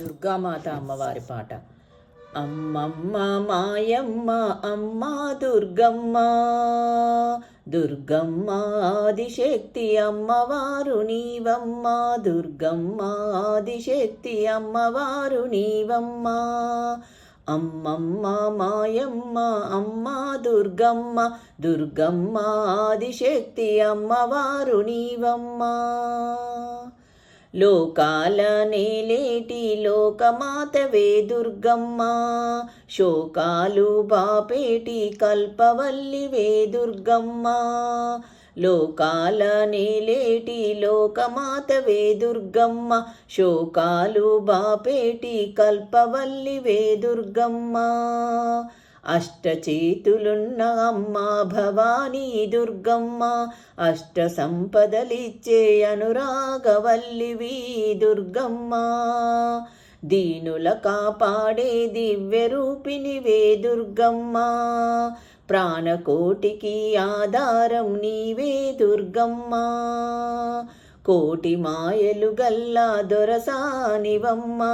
దుర్గామాత అమ్మవారి పాట. అమ్మమ్మ మాయమ్మ అమ్మ దుర్గమ్మ. దుర్గమ్మ ఆదిశక్తి అమ్మవారు నీవమ్మ. దుర్గమ్మ ఆదిశక్తి అమ్మవారు నీవమ్మ. అమ్మమ్మ మాయమ్మ అమ్మ దుర్గమ్మ. దుర్గమ్మ ఆదిశక్తి అమ్మవారు నీవమ్మ. లోకాల నేలేటి లోకమాతవే దుర్గమ్మ శోకాలు బాపేటి కల్పవల్లివే దుర్గమ్మ లోకాల నేలేటి లోకమాతవే దుర్గమ్మ శోకాలు బాపేటి కల్పవల్లివే దుర్గమ్మ అష్టచేతులున్న అమ్మ భవానీ దుర్గమ్మ అష్ట సంపదలిచ్చే అనురాగవల్లివి దుర్గమ్మ. దీనుల కాపాడే దివ్యరూపినివే దుర్గమ్మ. ప్రాణకోటికి ఆధారం నీవే దుర్గమ్మ. కోటి మాయలు గల్లా దొరసానివమ్మా.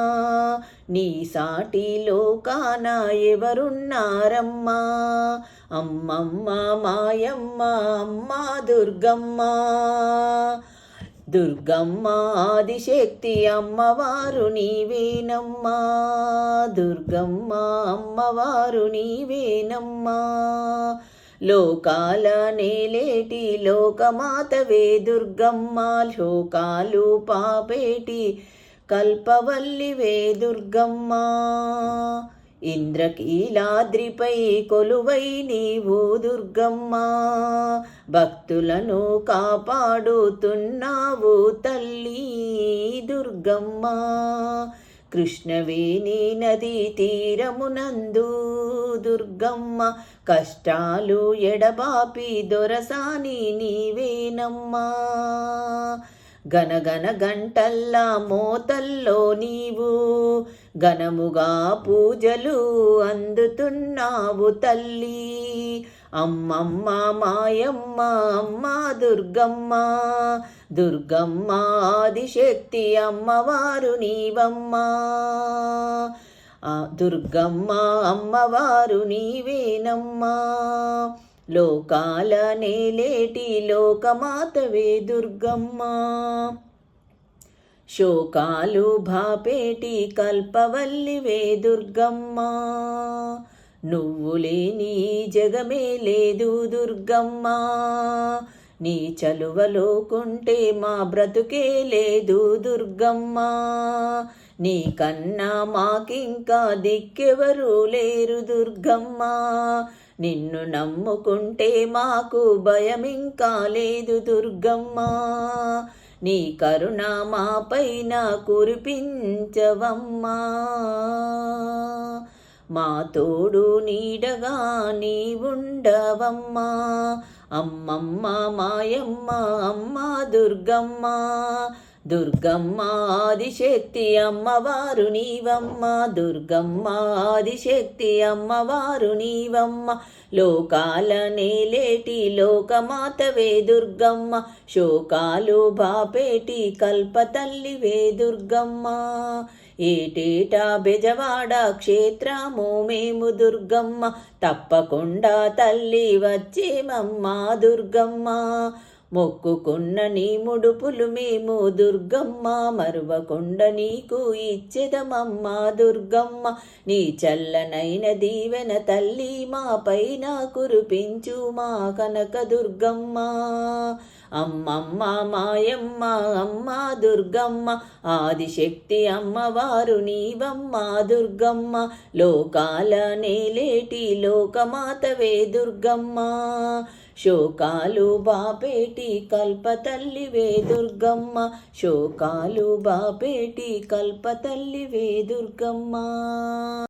నీ సాటి లోకాన ఎవరున్నారమ్మా? అమ్మమ్మ మాయమ్మ అమ్మ దుర్గమ్మ. దుర్గమ్మ ఆదిశక్తి అమ్మవారు నీవేనమ్మా. దుర్గమ్మ అమ్మవారు నీవేనమ్మా. లోకాల నేలేటి లోకమాతవే దుర్గమ్మ లోకాలు పాపేటి కల్పవల్లివే దుర్గమ్మ. ఇంద్రకీలాద్రిపై కొలువై నీవు దుర్గమ్మ. భక్తులను కాపాడుతున్నావు తల్లి దుర్గమ్మ. కృష్ణవేణి నదీ తీరమునందు దుర్గమ్మ కష్టాలు ఎడబాపి దొరసాని నీవేనమ్మా. గనగన గంటల్లా మోతల్లో నీవు ఘనముగా పూజలు అందుతున్నావు తల్లి. అమ్మమ్మ మాయమ్మ అమ్మ దుర్గమ్మ దుర్గమ్మ ఆదిశక్తి అమ్మవారు నీవమ్మ. దుర్గమ్మ అమ్మవారు నీవేనమ్మా. లోకాల నేలేటి లోకమాతవే దుర్గమ్మ. శోకాలు భాపేటి కల్పవల్లివే దుర్గమ్మ. నువ్వు లేని జగమే లేదు దుర్గమ్మ. నీ చలువలోకుంటే మా బ్రతుకే లేదు దుర్గమ్మ. నీ కన్నా మాకింకా దిక్కెవరు లేరు దుర్గమ్మ. నిన్ను నమ్ముకుంటే మాకు భయమింకా లేదు దుర్గమ్మ. నీ కరుణ పైన కురిపించవమ్మా. మా తోడు నీడగా నీ ఉండవమ్మా అమ్మమ్మ మాయమ్మ అమ్మ దుర్గమ్మ దుర్గమ్మ ఆదిశక్తి అమ్మవారు నీవమ్మ దుర్గమ్మ ఆదిశక్తి అమ్మవారు నీవమ్మ. లోకాల నేలేటి లోకమాతవే దుర్గమ్మ శోకాలు బాపేటి కల్పతల్లివే దుర్గమ్మ. ఏటేటా బెజవాడ క్షేత్రము మేము దుర్గమ్మ తప్పకుండా తల్లి వచ్చేమమ్మా దుర్గమ్మ. మొక్కుకున్న నీ ముడుపులు మేము దుర్గమ్మ మరువకొండ నీకు ఇచ్చెదమమ్మ దుర్గమ్మ. నీ చల్లనైన దీవెన తల్లి మా పైన కురిపించు మా కనక దుర్గమ్మ. అమ్మమ్మ మాయమ్మ అమ్మ దుర్గమ్మ ఆదిశక్తి అమ్మవారు నీవమ్మ దుర్గమ్మ లోకాల నేలేటి లోకమాతవే దుర్గమ్మ. శోకాలు బాపేటి కల్పతల్లివే దుర్గమ్మ. శోకాలు బాపేటి కల్పతల్లివే దుర్గమ్మ.